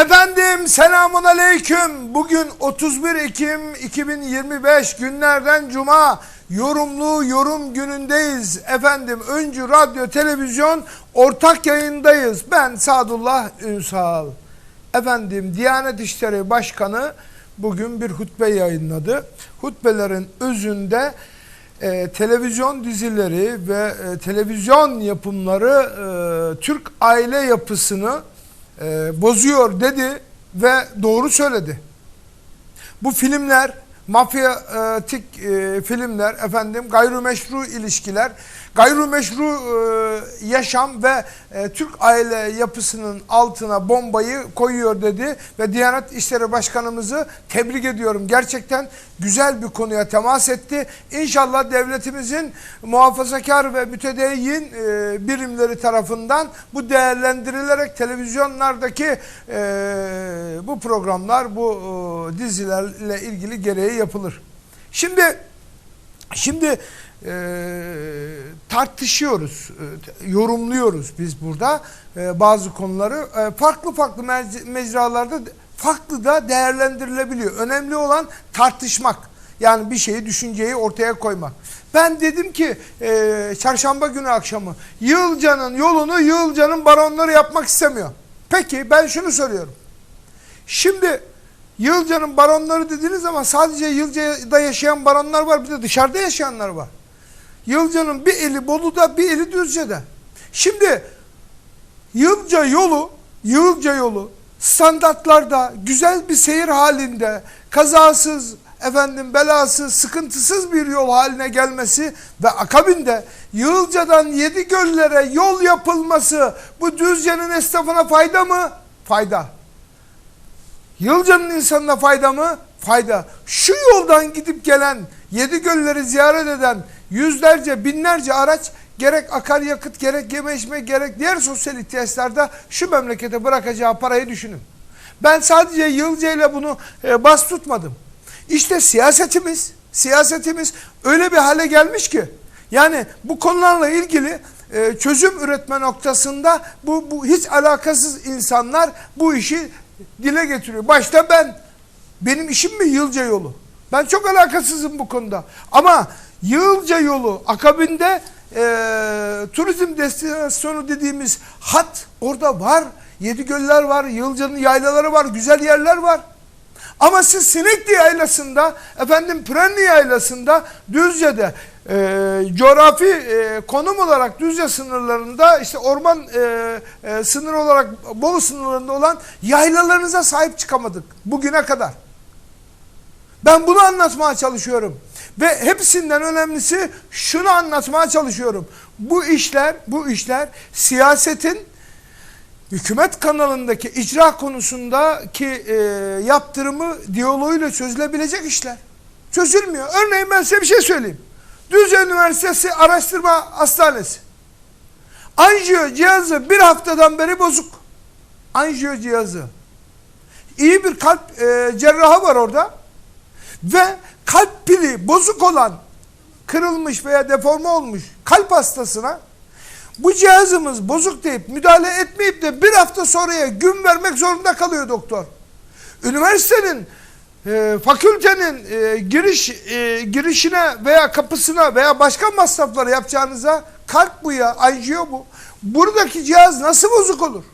Efendim selamun aleyküm. Bugün 31 Ekim 2025 günlerden cuma yorumlu yorum günündeyiz. Efendim Öncü Radyo Televizyon ortak yayındayız. Ben Sadullah Ünsal. Efendim Diyanet İşleri Başkanı bugün bir hutbe yayınladı. Hutbelerin özünde e, televizyon dizileri ve e, televizyon yapımları e, Türk aile yapısını e, bozuyor dedi ve doğru söyledi. Bu filmler, mafyatik e, filmler, efendim gayrimeşru ilişkiler, gayrimeşru e, yaşam ve e, Türk aile yapısının altına bombayı koyuyor dedi ve Diyanet İşleri Başkanımızı tebrik ediyorum. Gerçekten güzel bir konuya temas etti. İnşallah devletimizin muhafazakar ve mütedeyyin e, birimleri tarafından bu değerlendirilerek televizyonlardaki e, bu programlar, bu e, dizilerle ilgili gereği yapılır. Şimdi şimdi e, tartışıyoruz, e, yorumluyoruz biz burada e, bazı konuları. E, farklı farklı mec- mecralarda farklı da değerlendirilebiliyor. Önemli olan tartışmak. Yani bir şeyi, düşünceyi ortaya koymak. Ben dedim ki e, çarşamba günü akşamı Yılca'nın yolunu Yılca'nın baronları yapmak istemiyor. Peki ben şunu soruyorum. Şimdi Yılca'nın baronları dediğiniz zaman sadece Yılca'da yaşayan baronlar var bir de dışarıda yaşayanlar var. Yılca'nın bir eli Bolu'da bir eli Düzce'de. Şimdi Yılca yolu, Yılca yolu standartlarda güzel bir seyir halinde kazasız, efendim belasız, sıkıntısız bir yol haline gelmesi ve akabinde Yılca'dan yedi göllere yol yapılması bu Düzce'nin esnafına fayda mı? Fayda. Yılca'nın insanına fayda mı? Fayda. Şu yoldan gidip gelen, yedi gölleri ziyaret eden yüzlerce, binlerce araç gerek akaryakıt, gerek yeme içme, gerek diğer sosyal ihtiyaçlarda şu memlekete bırakacağı parayı düşünün. Ben sadece Yılca ile bunu e, bas tutmadım. İşte siyasetimiz, siyasetimiz öyle bir hale gelmiş ki yani bu konularla ilgili e, çözüm üretme noktasında bu, bu hiç alakasız insanlar bu işi dile getiriyor. Başta ben. Benim işim mi Yılca yolu? Ben çok alakasızım bu konuda. Ama Yılca yolu akabinde e, turizm destinasyonu dediğimiz hat orada var. Yedi göller var, Yılca'nın yaylaları var, güzel yerler var. Ama siz Sinekli Yaylası'nda, efendim Prenli Yaylası'nda, Düzce'de e, coğrafi e, konum olarak Düzce sınırlarında işte orman e, e, sınır olarak Bolu sınırlarında olan yaylalarınıza sahip çıkamadık bugüne kadar. Ben bunu anlatmaya çalışıyorum. Ve hepsinden önemlisi şunu anlatmaya çalışıyorum. Bu işler, bu işler siyasetin hükümet kanalındaki icra konusundaki e, yaptırımı diyaloğuyla çözülebilecek işler. Çözülmüyor. Örneğin ben size bir şey söyleyeyim. Düzce Üniversitesi Araştırma Hastanesi. Anjiyo cihazı bir haftadan beri bozuk. Anjiyo cihazı. İyi bir kalp e, cerrahı var orada. Ve kalp pili bozuk olan, kırılmış veya deforme olmuş kalp hastasına bu cihazımız bozuk deyip müdahale etmeyip de bir hafta sonraya gün vermek zorunda kalıyor doktor. Üniversitenin, e, fakültenin e, giriş e, girişine veya kapısına veya başka masrafları yapacağınıza kalp bu ya, anjiyo bu. Buradaki cihaz nasıl bozuk olur?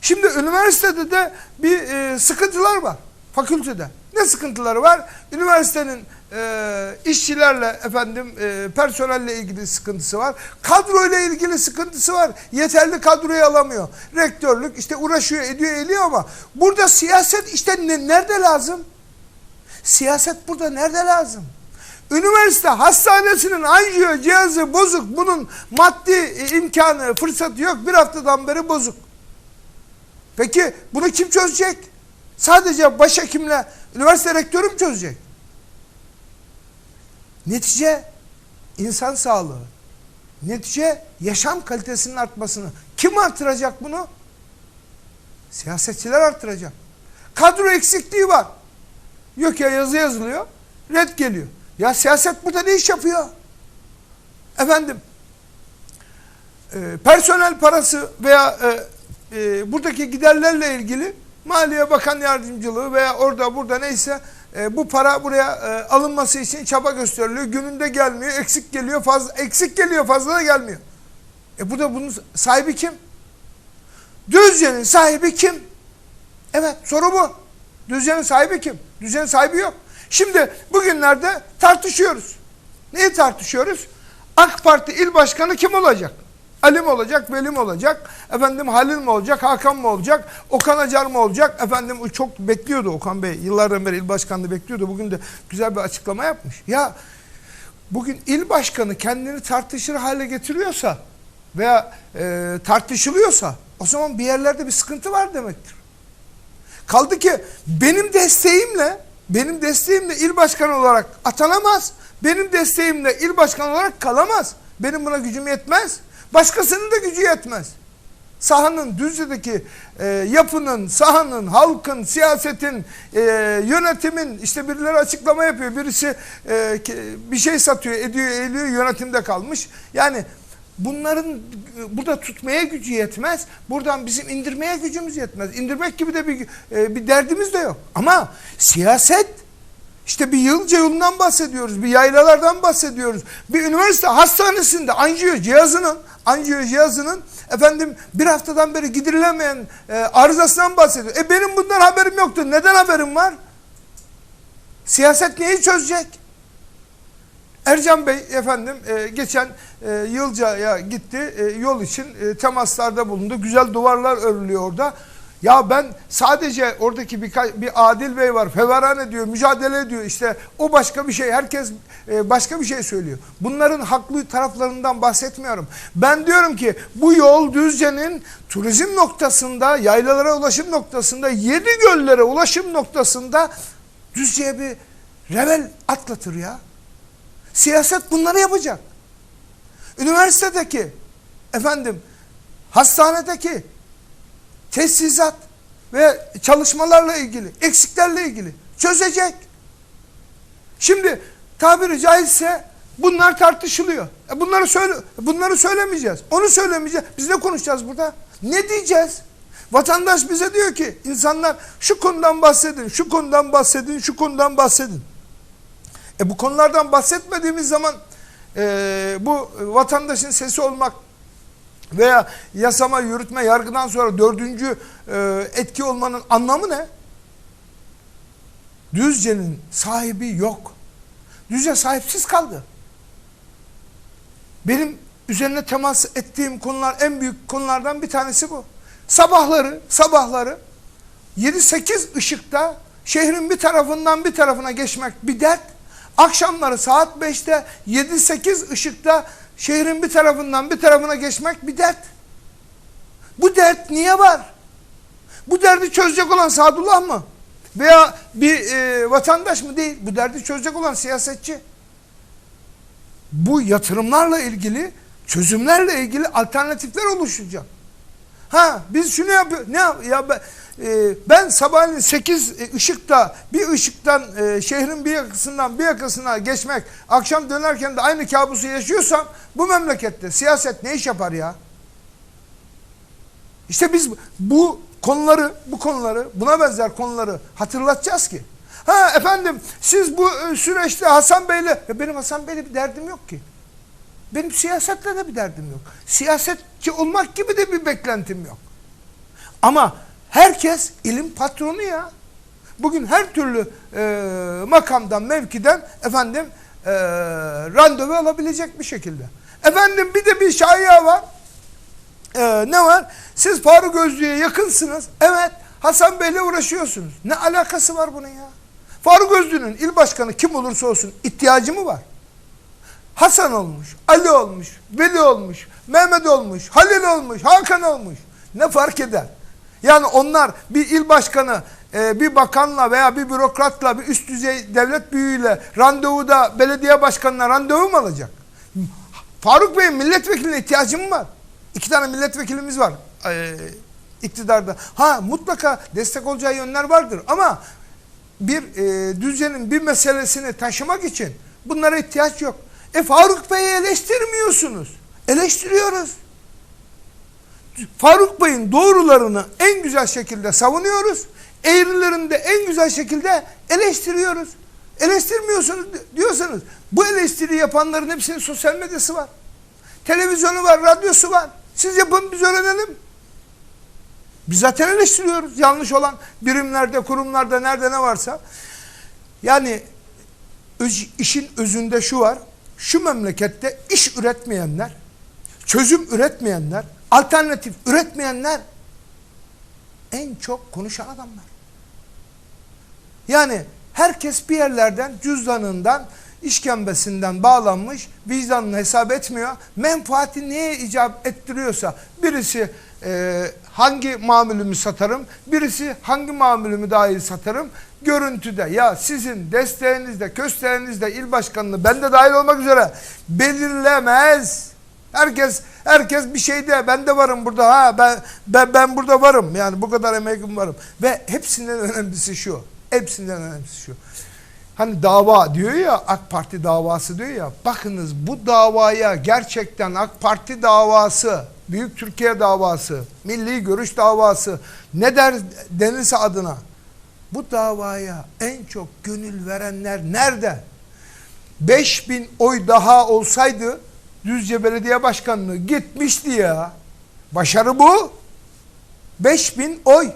Şimdi üniversitede de bir e, sıkıntılar var fakültede. Ne sıkıntıları var? Üniversitenin e, işçilerle efendim e, personelle ilgili sıkıntısı var. Kadroyla ilgili sıkıntısı var. Yeterli kadroyu alamıyor. Rektörlük işte uğraşıyor, ediyor, ediyor ama burada siyaset işte ne, nerede lazım? Siyaset burada nerede lazım? Üniversite hastanesinin anjiyo cihazı bozuk. Bunun maddi e, imkanı, fırsatı yok. Bir haftadan beri bozuk. Peki bunu kim çözecek? Sadece başhekimle üniversite rektörü mü çözecek? Netice insan sağlığı. Netice yaşam kalitesinin artmasını. Kim artıracak bunu? Siyasetçiler artıracak. Kadro eksikliği var. Ya yazı yazılıyor. Red geliyor. Ya siyaset burada ne iş yapıyor? Efendim e, personel parası veya e, e, buradaki giderlerle ilgili Maliye Bakan Yardımcılığı veya orada burada neyse e, bu para buraya e, alınması için çaba gösteriliyor. Gününde gelmiyor, eksik geliyor, fazla eksik geliyor, fazla da gelmiyor. E bu da bunun sahibi kim? Düzce'nin sahibi kim? Evet soru bu. Düzce'nin sahibi kim? Düzce'nin sahibi yok. Şimdi bugünlerde tartışıyoruz. Neyi tartışıyoruz? AK Parti il başkanı kim olacak? Ali mi olacak, Veli mi olacak? Efendim Halil mi olacak, Hakan mı olacak? Okan Acar mı olacak? Efendim çok bekliyordu Okan Bey. Yıllardan beri il başkanlığı bekliyordu. Bugün de güzel bir açıklama yapmış. Ya bugün il başkanı kendini tartışır hale getiriyorsa veya e, tartışılıyorsa o zaman bir yerlerde bir sıkıntı var demektir. Kaldı ki benim desteğimle benim desteğimle il başkanı olarak atanamaz. Benim desteğimle il başkanı olarak kalamaz. Benim buna gücüm yetmez. Başkasının da gücü yetmez. Sahanın, Düzce'deki e, yapının, sahanın, halkın, siyasetin, e, yönetimin işte birileri açıklama yapıyor. Birisi e, bir şey satıyor, ediyor, ediyor yönetimde kalmış. Yani bunların burada tutmaya gücü yetmez. Buradan bizim indirmeye gücümüz yetmez. İndirmek gibi de bir, e, bir derdimiz de yok. Ama siyaset işte bir yılca yolundan bahsediyoruz, bir yaylalardan bahsediyoruz. Bir üniversite hastanesinde anjiyo cihazının, anjiyo cihazının efendim bir haftadan beri gidirilemeyen e, arızasından bahsediyor. E benim bundan haberim yoktu. Neden haberim var? Siyaset neyi çözecek? Ercan Bey efendim e, geçen e, Yılca'ya gitti e, yol için e, temaslarda bulundu. Güzel duvarlar örülüyor orada. Ya ben sadece oradaki birkaç bir Adil Bey var. Feveran ediyor, mücadele ediyor. İşte o başka bir şey. Herkes e, başka bir şey söylüyor. Bunların haklı taraflarından bahsetmiyorum. Ben diyorum ki bu yol Düzce'nin turizm noktasında, yaylalara ulaşım noktasında, yedi göllere ulaşım noktasında Düzce'ye bir revel atlatır ya. Siyaset bunları yapacak. Üniversitedeki, efendim, hastanedeki tesisat ve çalışmalarla ilgili, eksiklerle ilgili çözecek. Şimdi tabiri caizse bunlar tartışılıyor. E bunları söyle bunları söylemeyeceğiz. Onu söylemeyeceğiz. Biz ne konuşacağız burada? Ne diyeceğiz? Vatandaş bize diyor ki insanlar şu konudan bahsedin, şu konudan bahsedin, şu konudan bahsedin. E bu konulardan bahsetmediğimiz zaman e, bu vatandaşın sesi olmak veya yasama, yürütme, yargıdan sonra dördüncü e, etki olmanın anlamı ne? Düzce'nin sahibi yok. Düzce sahipsiz kaldı. Benim üzerine temas ettiğim konular en büyük konulardan bir tanesi bu. Sabahları, sabahları 7-8 ışıkta şehrin bir tarafından bir tarafına geçmek bir dert. Akşamları saat 5'te 7-8 ışıkta şehrin bir tarafından bir tarafına geçmek bir dert. Bu dert niye var? Bu derdi çözecek olan Sadullah mı? Veya bir e, vatandaş mı değil? Bu derdi çözecek olan siyasetçi. Bu yatırımlarla ilgili, çözümlerle ilgili alternatifler oluşacak. Ha biz şunu yapıyoruz. Ne yap ya ben, e, ben sabahleyin 8 ışıkta bir ışıktan e, şehrin bir yakasından bir yakasına geçmek, akşam dönerken de aynı kabusu yaşıyorsam bu memlekette siyaset ne iş yapar ya? İşte biz bu konuları, bu konuları, buna benzer konuları hatırlatacağız ki. Ha efendim siz bu e, süreçte Hasan Bey'le, ya benim Hasan Bey'le bir derdim yok ki. Benim siyasetle de bir derdim yok. Siyasetçi olmak gibi de bir beklentim yok. Ama herkes ilim patronu ya. Bugün her türlü e, makamdan, mevkiden efendim e, randevu alabilecek bir şekilde. Efendim bir de bir şaya var. E, ne var? Siz Faruk Özlü'ye yakınsınız. Evet. Hasan Bey'le uğraşıyorsunuz. Ne alakası var bunun ya? Faruk Özlü'nün il başkanı kim olursa olsun ihtiyacı mı var? Hasan olmuş, Ali olmuş, Veli olmuş, Mehmet olmuş, Halil olmuş, Hakan olmuş. Ne fark eder? Yani onlar bir il başkanı, e, bir bakanla veya bir bürokratla, bir üst düzey devlet büyüğüyle randevuda belediye başkanına randevu mu alacak? Faruk Bey'in milletvekiline ihtiyacı mı var? İki tane milletvekilimiz var e, iktidarda. Ha mutlaka destek olacağı yönler vardır ama bir e, düzenin bir meselesini taşımak için bunlara ihtiyaç yok. E Faruk Bey'i eleştirmiyorsunuz. Eleştiriyoruz. Faruk Bey'in doğrularını en güzel şekilde savunuyoruz. eğrilerini de en güzel şekilde eleştiriyoruz. Eleştirmiyorsunuz diyorsanız bu eleştiri yapanların hepsinin sosyal medyası var. Televizyonu var, radyosu var. Siz yapın biz öğrenelim. Biz zaten eleştiriyoruz. Yanlış olan birimlerde, kurumlarda nerede ne varsa. Yani işin özünde şu var. Şu memlekette iş üretmeyenler, çözüm üretmeyenler, alternatif üretmeyenler en çok konuşan adamlar. Yani herkes bir yerlerden cüzdanından, işkembesinden bağlanmış, vicdanını hesap etmiyor. Menfaati neye icap ettiriyorsa birisi e, hangi mamülümü satarım, birisi hangi mamülümü daha iyi satarım. Görüntüde ya sizin desteğinizde, kösteğinizde il başkanını ben de dahil olmak üzere belirlemez. Herkes herkes bir şeyde ben de varım burada ha ben ben ben burada varım yani bu kadar emeğim varım ve hepsinden önemlisi şu. Hepsinden önemlisi şu. Hani dava diyor ya AK Parti davası diyor ya bakınız bu davaya gerçekten AK Parti davası Büyük Türkiye davası, milli görüş davası ne der denirse adına bu davaya en çok gönül verenler nerede? 5000 oy daha olsaydı Düzce Belediye Başkanlığı gitmişti ya. Başarı bu. 5000 oy.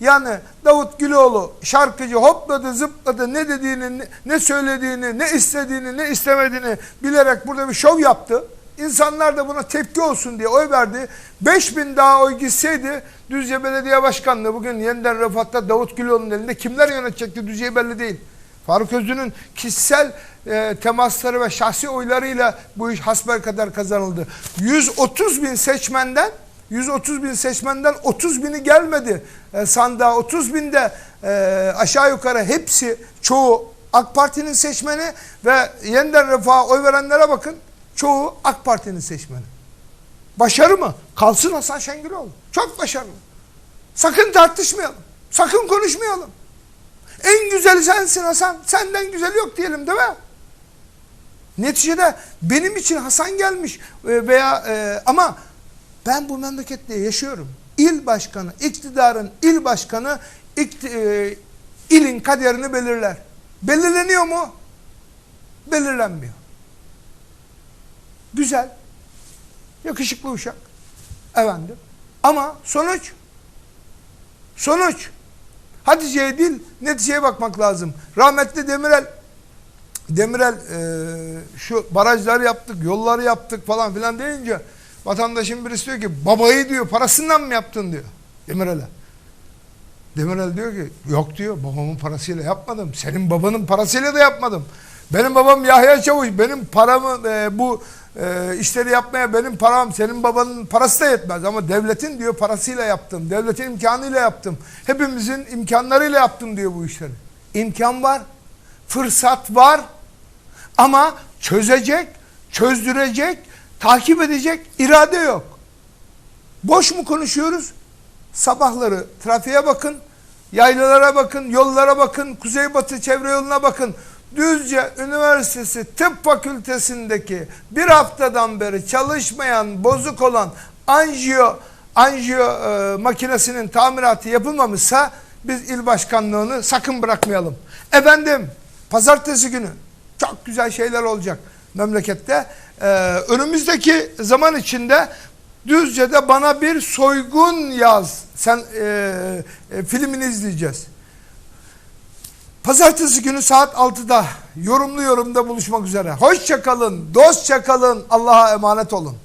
Yani Davut Güloğlu şarkıcı hopladı zıpladı ne dediğini ne- söylediğini ne istediğini ne istemediğini bilerek burada bir şov yaptı. İnsanlar da buna tepki olsun diye oy verdi. 5000 daha oy gitseydi Düzce Belediye Başkanlığı bugün yeniden refatta Davut Güloğlu'nun elinde kimler yönetecekti Düzce'yi belli değil. Faruk Özlü'nün kişisel e, temasları ve şahsi oylarıyla bu iş hasbel kadar kazanıldı. 130 bin seçmenden 130 bin seçmenden 30 bini gelmedi e, sandığa. 30 binde e, aşağı yukarı hepsi çoğu AK Parti'nin seçmeni ve yeniden refaha oy verenlere bakın. Çoğu AK Parti'nin seçmeni. Başarı mı? Kalsın Hasan Şengüloğlu. Çok başarılı. Sakın tartışmayalım. Sakın konuşmayalım. En güzeli sensin Hasan. Senden güzel yok diyelim değil mi? Neticede benim için Hasan gelmiş e, veya e, ama ben bu memlekette yaşıyorum. İl başkanı, iktidarın il başkanı ikti- e, ilin kaderini belirler. Belirleniyor mu? Belirlenmiyor. Güzel. Yakışıklı uşak. Efendim. Ama sonuç sonuç Hatice'ye değil neticeye bakmak lazım. Rahmetli Demirel Demirel e, şu barajları yaptık, yolları yaptık falan filan deyince vatandaşın birisi diyor ki babayı diyor parasından mı yaptın diyor Demirel'e. Demirel diyor ki yok diyor babamın parasıyla yapmadım. Senin babanın parasıyla da yapmadım. Benim babam Yahya Çavuş. Benim paramı e, bu e, işleri yapmaya benim param senin babanın parası da yetmez. Ama devletin diyor parasıyla yaptım. Devletin imkanıyla yaptım. Hepimizin imkanlarıyla yaptım diyor bu işleri. İmkan var. Fırsat var. Ama çözecek, çözdürecek, takip edecek irade yok. Boş mu konuşuyoruz? Sabahları trafiğe bakın, yaylalara bakın, yollara bakın, kuzeybatı çevre yoluna bakın. Düzce Üniversitesi Tıp Fakültesindeki bir haftadan beri çalışmayan, bozuk olan anjiyo anjiyo e, makinesinin tamiratı yapılmamışsa biz il başkanlığını sakın bırakmayalım. Efendim pazartesi günü çok güzel şeyler olacak memlekette. Ee, önümüzdeki zaman içinde Düzce'de bana bir soygun yaz. Sen e, e, filmini izleyeceğiz. Pazartesi günü saat 6'da yorumlu yorumda buluşmak üzere. Hoşça kalın, dostça kalın, Allah'a emanet olun.